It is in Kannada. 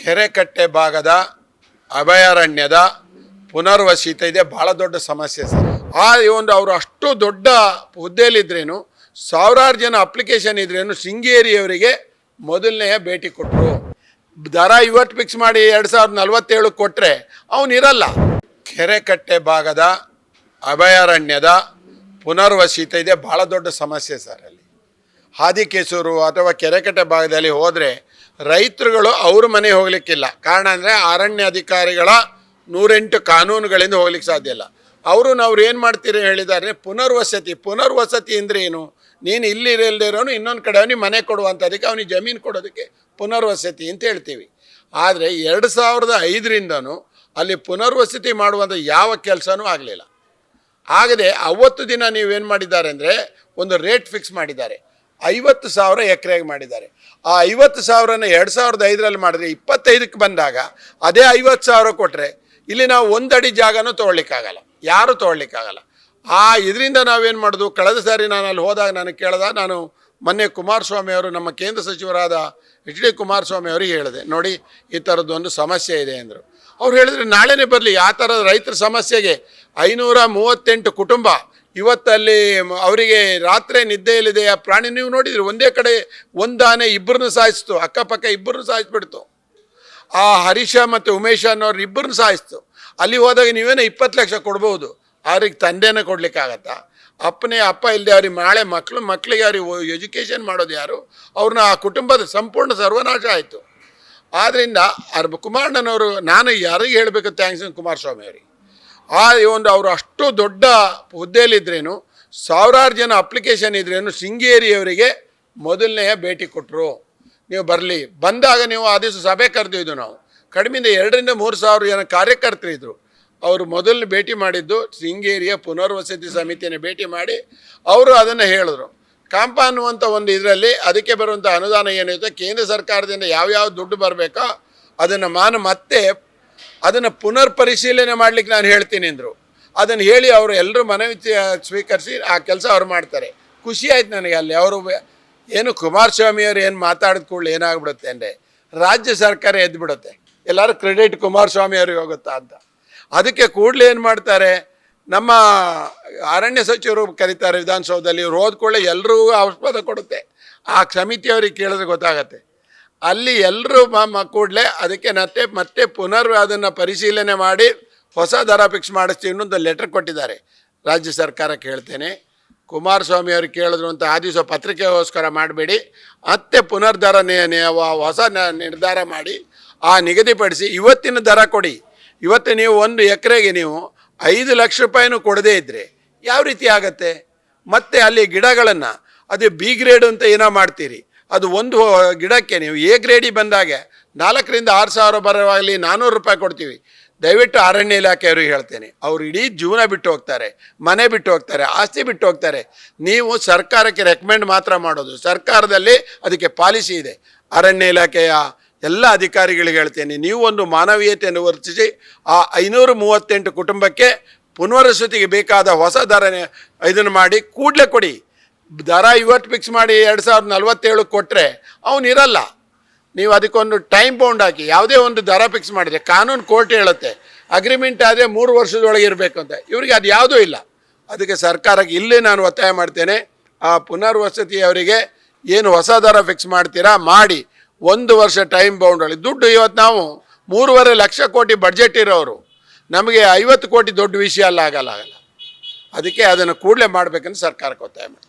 ಕೆರೆಕಟ್ಟೆ ಭಾಗದ ಅಭಯಾರಣ್ಯದ ಪುನರ್ವಸಿತ ಇದೆ. ಭಾಳ ದೊಡ್ಡ ಸಮಸ್ಯೆ ಸರ್. ಆ ಒಂದು ಅವರು ಅಷ್ಟು ದೊಡ್ಡ ಹುದ್ದೆಯಲ್ಲಿದ್ರೇನು, ಸಾವಿರಾರು ಜನ ಅಪ್ಲಿಕೇಶನ್ ಇದ್ರೇನು ಶೃಂಗೇರಿಯವರಿಗೆ ಮೊದಲನೆಯ ಭೇಟಿ ಕೊಟ್ಟರು ದರ ಇವತ್ತು ಫಿಕ್ಸ್ ಮಾಡಿ ಎರಡು ಸಾವಿರದ ನಲವತ್ತೇಳು ಕೊಟ್ಟರೆ ಅವನಿರಲ್ಲ ಕೆರೆಕಟ್ಟೆ ಭಾಗದ ಅಭಯಾರಣ್ಯದ ಪುನರ್ವಸಿತ ಇದೆ. ಭಾಳ ದೊಡ್ಡ ಸಮಸ್ಯೆ ಸರ್ ಅಲ್ಲಿ. ಹಾದಿಕೇಸೂರು ಅಥವಾ ಕೆರೆಕಟ್ಟೆ ಭಾಗದಲ್ಲಿ ಹೋದರೆ ರೈತರುಗಳು ಅವ್ರ ಮನೆ ಹೋಗ್ಲಿಕ್ಕಿಲ್ಲ. ಕಾರಣ ಅಂದರೆ ಅರಣ್ಯ ಅಧಿಕಾರಿಗಳ ನೂರೆಂಟು ಕಾನೂನುಗಳಿಂದ ಹೋಗ್ಲಿಕ್ಕೆ ಸಾಧ್ಯ ಇಲ್ಲ. ಅವರು ನಾವು ಏನು ಮಾಡ್ತೀರಿ ಹೇಳಿದ್ದಾರೆ ಪುನರ್ವಸತಿ. ಪುನರ್ವಸತಿ ಅಂದರೆ ಏನು? ನೀನು ಇಲ್ಲಿ ಇರೋನು, ಇನ್ನೊಂದು ಕಡೆ ಅವನಿಗೆ ಮನೆ ಕೊಡುವಂಥದಕ್ಕೆ ಅವನಿಗೆ ಜಮೀನು ಕೊಡೋದಕ್ಕೆ ಪುನರ್ವಸತಿ ಅಂತ ಹೇಳ್ತೀವಿ. ಆದರೆ ಎರಡು ಸಾವಿರದ ಐದರಿಂದನೂ ಅಲ್ಲಿ ಪುನರ್ವಸತಿ ಮಾಡುವಂಥ ಯಾವ ಕೆಲಸನೂ ಆಗಲಿಲ್ಲ. ಆಗದೆ ಅವತ್ತು ದಿನ ನೀವೇನು ಮಾಡಿದ್ದಾರೆ ಅಂದರೆ ಒಂದು ರೇಟ್ ಫಿಕ್ಸ್ ಮಾಡಿದ್ದಾರೆ. ಐವತ್ತು ಸಾವಿರ ಎಕರೆಗೆ ಮಾಡಿದ್ದಾರೆ. ಆ ಐವತ್ತು ಸಾವಿರನ ಎರಡು ಸಾವಿರದ ಐದರಲ್ಲಿ ಮಾಡಿದ್ರೆ ಇಪ್ಪತ್ತೈದಕ್ಕೆ ಬಂದಾಗ ಅದೇ ಐವತ್ತು ಸಾವಿರ ಕೊಟ್ಟರೆ ಇಲ್ಲಿ ನಾವು ಒಂದಡಿ ಜಾಗನೂ ತೊಗೊಳ್ಲಿಕ್ಕಾಗಲ್ಲ ಯಾರೂ ತೊಗೊಳ್ಲಿಕ್ಕಾಗಲ್ಲ ಆ ಇದರಿಂದ ನಾವೇನು ಮಾಡೋದು? ಕಳೆದ ಸಾರಿ ನಾನು ಅಲ್ಲಿ ಹೋದಾಗ ನಾನು ಕೇಳಿದ, ನಾನು ಮೊನ್ನೆ ಕುಮಾರಸ್ವಾಮಿ ಅವರು ನಮ್ಮ ಕೇಂದ್ರ ಸಚಿವರಾದ ಎಚ್ ಡಿ ಕುಮಾರಸ್ವಾಮಿ ಅವರಿಗೆ ಹೇಳಿದೆ. ನೋಡಿ, ಈ ಥರದ್ದು ಒಂದು ಸಮಸ್ಯೆ ಇದೆ ಅಂದರು. ಅವ್ರು ಹೇಳಿದ್ರೆ ನಾಳೆನೇ ಬರಲಿ, ಆ ಥರದ ರೈತರ ಸಮಸ್ಯೆಗೆ ಐನೂರ ಮೂವತ್ತೆಂಟು ಕುಟುಂಬ ಇವತ್ತಲ್ಲಿ ಅವರಿಗೆ ರಾತ್ರಿ ನಿದ್ದೆಯಲ್ಲಿದೆ, ಆ ಪ್ರಾಣಿ ನೀವು ನೋಡಿದ್ರಿ, ಒಂದೇ ಕಡೆ ಒಂದಾನೆ ಇಬ್ಬರನ್ನು ಸಾಯಿಸ್ತು, ಅಕ್ಕಪಕ್ಕ ಇಬ್ಬರನ್ನು ಸಾಯಿಸ್ಬಿಡ್ತು. ಆ ಹರೀಶ ಮತ್ತು ಉಮೇಶ ಅನ್ನೋರು ಇಬ್ಬರನ್ನು ಸಾಯಿಸ್ತು. ಅಲ್ಲಿ ಹೋದಾಗ ನೀವೇನೋ ಇಪ್ಪತ್ತು ಲಕ್ಷ ಕೊಡ್ಬೋದು ಅವ್ರಿಗೆ ತಂದೆನೇ ಕೊಡ್ಲಿಕ್ಕಾಗತ್ತಾ? ಅಪ್ಪನೇ, ಅಪ್ಪ ಇಲ್ಲದೆ ಅವ್ರಿಗೆ ನಾಳೆ ಮಕ್ಕಳು ಮಕ್ಕಳಿಗೆ ಅವ್ರಿಗೆ ಎಜುಕೇಷನ್ ಮಾಡೋದು ಯಾರು? ಅವ್ರನ್ನ ಆ ಕುಟುಂಬದ ಸಂಪೂರ್ಣ ಸರ್ವನಾಶ ಆಯಿತು. ಆದ್ದರಿಂದ ಅರ್ ಕುಮಾರಣ್ಣನವರು ನಾನು ಯಾರಿಗೆ ಹೇಳಬೇಕು ಥ್ಯಾಂಕ್ಸ್ ಕುಮಾರಸ್ವಾಮಿ ಅವರಿಗೆ. ಆ ಒಂದು ಅವರು ಅಷ್ಟು ದೊಡ್ಡ ಹುದ್ದೆಯಲ್ಲಿದ್ರೇನು, ಸಾವಿರಾರು ಜನ ಅಪ್ಲಿಕೇಶನ್ ಇದ್ರೇನು ಶೃಂಗೇರಿಯವರಿಗೆ ಮೊದಲನೆಯ ಭೇಟಿ ಕೊಟ್ಟರು ನೀವು ಬರಲಿ. ಬಂದಾಗ ನೀವು ಆ ದಿವಸ ಸಭೆ ಕರೆದಿದ್ದು ನಾವು. ಕಡಿಮೆಯಿಂದ ಎರಡರಿಂದ ಮೂರು ಸಾವಿರ ಜನ ಕಾರ್ಯಕರ್ತರಿದ್ದರು ಅವರು ಮೊದಲನೇ ಭೇಟಿ ಮಾಡಿದ್ದು ಶೃಂಗೇರಿಯ ಪುನರ್ವಸತಿ ಸಮಿತಿಯನ್ನು ಭೇಟಿ ಮಾಡಿ ಅವರು ಅದನ್ನು ಹೇಳಿದ್ರು. ಕಾಂಪ ಅನ್ನುವಂಥ ಒಂದು ಇದರಲ್ಲಿ ಅದಕ್ಕೆ ಬರುವಂಥ ಅನುದಾನ ಏನಿದೆ ಕೇಂದ್ರ ಸರ್ಕಾರದಿಂದ ಯಾವ್ಯಾವ ದುಡ್ಡು ಬರಬೇಕೋ ಅದನ್ನು ಮಾನು ಮತ್ತೆ ಅದನ್ನು ಪುನರ್ ಪರಿಶೀಲನೆ ಮಾಡ್ಲಿಕ್ಕೆ ನಾನು ಹೇಳ್ತೀನಿ ಅಂದರು. ಅದನ್ನು ಹೇಳಿ ಅವರು ಎಲ್ಲರೂ ಮನವಿ ಸ್ವೀಕರಿಸಿ ಆ ಕೆಲಸ ಅವ್ರು ಮಾಡ್ತಾರೆ. ಖುಷಿ ಆಯ್ತು ನನಗೆ ಅಲ್ಲಿ. ಅವರು ಏನು ಕುಮಾರಸ್ವಾಮಿ ಅವರು ಏನು ಮಾತಾಡಿದ ಕೂಡಲೇ ಏನಾಗ್ಬಿಡುತ್ತೆ ಅಂದರೆ, ರಾಜ್ಯ ಸರ್ಕಾರ ಎದ್ದು ಬಿಡುತ್ತೆ ಎಲ್ಲರೂ ಕ್ರೆಡಿಟ್ ಕುಮಾರಸ್ವಾಮಿ ಅವ್ರಿಗೆ ಹೋಗುತ್ತಾ ಅಂತ. ಅದಕ್ಕೆ ಕೂಡಲೇ ಏನು ಮಾಡ್ತಾರೆ, ನಮ್ಮ ಅರಣ್ಯ ಸಚಿವರು ಕರೀತಾರೆ ವಿಧಾನಸೌಧದಲ್ಲಿ ಇವ್ರು ಹೋದ ಕೂಡಲೇ ಎಲ್ರಿಗೂ ಆಸ್ಪದ ಕೊಡುತ್ತೆ. ಆ ಸಮಿತಿಯವ್ರಿಗೆ ಕೇಳಿದ್ರೆ ಗೊತ್ತಾಗತ್ತೆ. ಅಲ್ಲಿ ಎಲ್ಲರೂ ಕೂಡಲೇ ಅದಕ್ಕೆ ಮತ್ತೆ ಮತ್ತೆ ಪುನರ್ ಅದನ್ನು ಪರಿಶೀಲನೆ ಮಾಡಿ ಹೊಸ ದರ ಫಿಕ್ಸ್ ಮಾಡಿಸ್ತೀವಿ ಇನ್ನೊಂದು ಲೆಟರ್ ಕೊಟ್ಟಿದ್ದಾರೆ. ರಾಜ್ಯ ಸರ್ಕಾರಕ್ಕೆ ಹೇಳ್ತೇನೆ ಕುಮಾರಸ್ವಾಮಿ ಅವರು ಕೇಳಿದ್ರು ಅಂತ ಆ ದಿವಸ ಪತ್ರಿಕೆಗೋಸ್ಕರ ಮಾಡಬೇಡಿ. ಮತ್ತೆ ಪುನರ್ ದರ ಹೊಸ ನಿರ್ಧಾರ ಮಾಡಿ ಆ ನಿಗದಿಪಡಿಸಿ ಇವತ್ತಿನ ದರ ಕೊಡಿ. ಇವತ್ತು ನೀವು ಒಂದು ಎಕರೆಗೆ ನೀವು ಐದು ಲಕ್ಷ ರೂಪಾಯಿನೂ ಕೊಡದೇ ಇದ್ದರೆ ಯಾವ ರೀತಿ ಆಗತ್ತೆ? ಮತ್ತೆ ಅಲ್ಲಿ ಗಿಡಗಳನ್ನು, ಅದು ಬಿ ಗ್ರೇಡ್ ಅಂತ ಏನೋ ಮಾಡ್ತೀರಿ. ಅದು ಒಂದು ಗಿಡಕ್ಕೆ ನೀವು ಎ ಗ್ರೇಡಿ ಬಂದಾಗೆ ನಾಲ್ಕರಿಂದ ಆರು ಸಾವಿರ ಬರೋವಾಗಲಿ ನಾನ್ನೂರು ರೂಪಾಯಿ ಕೊಡ್ತೀವಿ. ದಯವಿಟ್ಟು ಅರಣ್ಯ ಇಲಾಖೆಯವ್ರಿಗೆ ಹೇಳ್ತೇನೆ, ಅವ್ರು ಇಡೀ ಜೀವನ ಬಿಟ್ಟು ಹೋಗ್ತಾರೆ, ಮನೆ ಬಿಟ್ಟು ಹೋಗ್ತಾರೆ, ಆಸ್ತಿ ಬಿಟ್ಟು ಹೋಗ್ತಾರೆ. ನೀವು ಸರ್ಕಾರಕ್ಕೆ ರೆಕಮೆಂಡ್ ಮಾತ್ರ ಮಾಡೋದು, ಸರ್ಕಾರದಲ್ಲಿ ಅದಕ್ಕೆ ಪಾಲಿಸಿ ಇದೆ. ಅರಣ್ಯ ಇಲಾಖೆಯ ಎಲ್ಲ ಅಧಿಕಾರಿಗಳಿಗೆ ಹೇಳ್ತೇನೆ, ನೀವು ಒಂದು ಮಾನವೀಯತೆಯನ್ನು ವರ್ತಿಸಿ, ಆ ಐನೂರ ಮೂವತ್ತೆಂಟು ಕುಟುಂಬಕ್ಕೆ ಪುನರ್ವಸತಿಗೆ ಬೇಕಾದ ಹೊಸ ದರ ಇದನ್ನು ಮಾಡಿ, ಕೂಡಲೇ ಕೊಡಿ. ದರ ಇವತ್ತು ಫಿಕ್ಸ್ ಮಾಡಿ ಎರಡು ಸಾವಿರದ ನಲವತ್ತೇಳು ಕೊಟ್ಟರೆ ಅವನಿರಲ್ಲ ನೀವು ಅದಕ್ಕೊಂದು ಟೈಮ್ ಬೌಂಡ್ ಹಾಕಿ, ಯಾವುದೇ ಒಂದು ದರ ಫಿಕ್ಸ್ ಮಾಡಿದ್ರೆ, ಕಾನೂನು ಕೋರ್ಟ್ ಹೇಳುತ್ತೆ ಅಗ್ರಿಮೆಂಟ್ ಆದರೆ ಮೂರು ವರ್ಷದೊಳಗೆ ಇರಬೇಕು ಅಂತ. ಇವರಿಗೆ ಅದು ಯಾವುದೂ ಇಲ್ಲ. ಅದಕ್ಕೆ ಸರ್ಕಾರಕ್ಕೆ ಇಲ್ಲೇ ನಾನು ಒತ್ತಾಯ ಮಾಡ್ತೇನೆ. ಆ ಪುನರ್ವಸತಿ ಅವರಿಗೆ ಏನು ಹೊಸ ದರ ಫಿಕ್ಸ್ ಮಾಡ್ತೀರಾ ಮಾಡಿ, ಒಂದು ವರ್ಷ ಟೈಮ್ ಬೌಂಡಲ್ಲಿ ದುಡ್ಡು ಇವತ್ತು ನಾವು ಮೂರುವರೆ ಲಕ್ಷ ಕೋಟಿ ಬಡ್ಜೆಟ್ ಇರೋರು. ನಮಗೆ ಐವತ್ತು ಕೋಟಿ ದೊಡ್ಡ ವಿಷಯ ಅಲ್ಲ ಆಗಲ್ಲ ಆಗಲ್ಲ ಅದಕ್ಕೆ ಅದನ್ನು ಕೂಡಲೇ ಮಾಡಬೇಕಂತ ಸರ್ಕಾರಕ್ಕೆ ಒತ್ತಾಯ ಮಾಡ್ತೀನಿ.